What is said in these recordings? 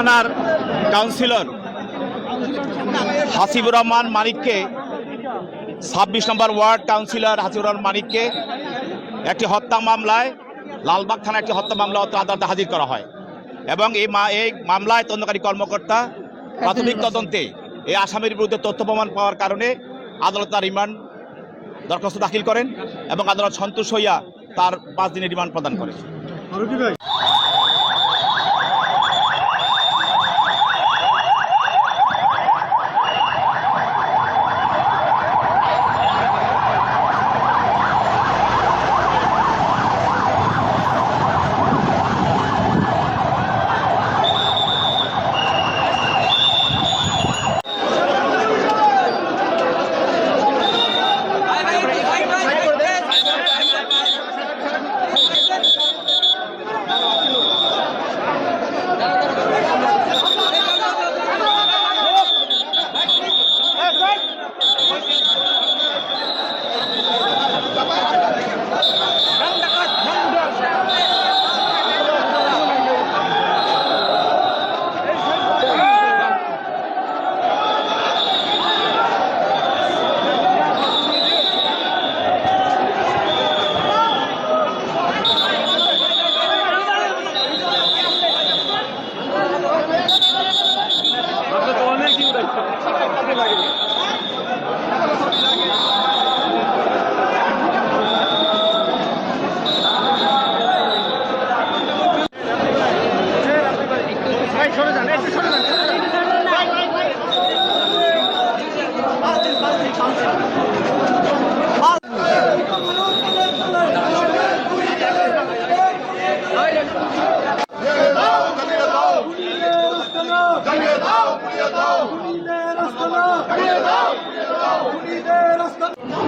থানার কাউন্সিলর হাসিবুর রহমান মানিককে, ছাব্বিশ নম্বর ওয়ার্ড কাউন্সিলর হাসিবুর রহমান মানিককে একটি হত্যা মামলায়, লালবাগ থানা একটি হত্যা মামলা আদালতে হাজির করা হয়। এবং এই এই মামলায় তদন্তকারী কর্মকর্তা প্রাথমিক তদন্তে এই আসামির বিরুদ্ধে তথ্য প্রমাণ পাওয়ার কারণে আদালত তার রিমান্ড দরখাস্ত দাখিল করেন এবং আদালত সন্তোষ হইয়া তার পাঁচ দিনের রিমান্ড প্রদান করে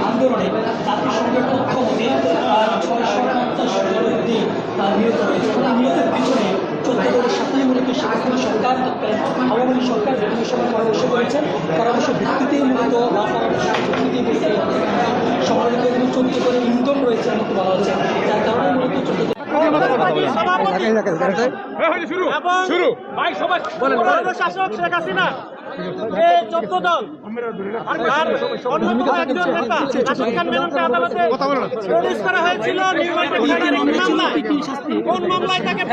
আন্দোলনে জাতিসংঘের তথ্য মতে ছয়শো পঞ্চাশ ব্যক্তি আহ, নিহত হয়েছে এবং এই নিহতের পিছনে চোদ্দ থেকে হাসিনা সরকার আওয়ামী লীগ সরকার বিভিন্ন সময় পরামর্শ করেছেন পরামর্শ ভিত্তিতেই মূলত বা পরামর্শ ভিত্তিতেই সংঘটিত এবং চোদ্দ করে ইন্ধন রয়েছে মতো বলা হচ্ছে। যার কারণে মূলত চোদ্দ শাসক শেখ হাসিনা। চোদ্দ দল। আর অন্যতম একজন নেতা রাশিদ খান মেননকে আদালতে প্রডিউস করা হয়েছিল নির্বাচন কোন মামলায়? তাকে